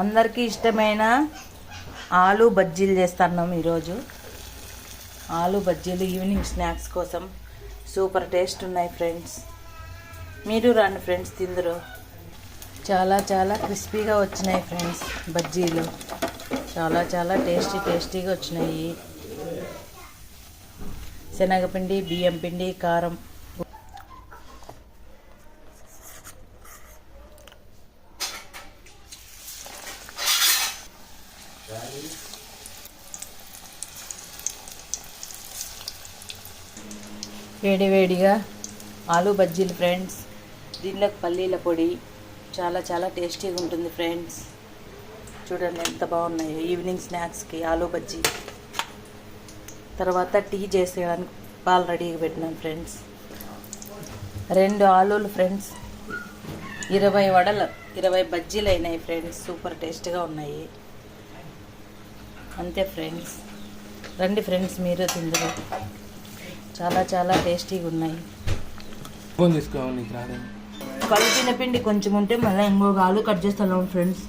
అందరికీ ఇష్టమైన ఆలు బజ్జీలు చేస్తున్నాం ఈరోజు. ఆలు బజ్జీలు ఈవినింగ్ స్నాక్స్ కోసం. సూపర్ టేస్ట్ ఉన్నాయి ఫ్రెండ్స్. మీరు రండి ఫ్రెండ్స్ తిందరు. చాలా చాలా క్రిస్పీగా వచ్చినాయి ఫ్రెండ్స్ బజ్జీలు. చాలా చాలా టేస్టీ టేస్టీగా వచ్చినాయి. శనగపిండి బియ్యం పిండి కారం. వేడివేడిగా ఆలు బజ్జీలు ఫ్రెండ్స్ దీనిలోకి పల్లీల పొడి. చాలా చాలా టేస్టీగా ఉంటుంది ఫ్రెండ్స్ చూడండి ఎంత బాగున్నాయో. ఈవినింగ్ స్నాక్స్కి ఆలు బజ్జీ. తర్వాత టీ చేసేయడానికి పాలు రెడీగా పెట్టినాం ఫ్రెండ్స్ రెండు ఆలూలు ఫ్రెండ్స్ ఇరవై వడలు ఇరవై బజ్జీలు అయినాయి ఫ్రెండ్స్ సూపర్ టేస్ట్గా ఉన్నాయి. అంతే ఫ్రెండ్స్. రండి ఫ్రెండ్స్ మీరు తిందరు. చాలా చాలా టేస్టీగా ఉన్నాయి. కలిపిన పిండి కొంచెం ఉంటే మళ్ళీ ఇంకొక ఆలు కట్ చేస్తాను ఫ్రెండ్స్.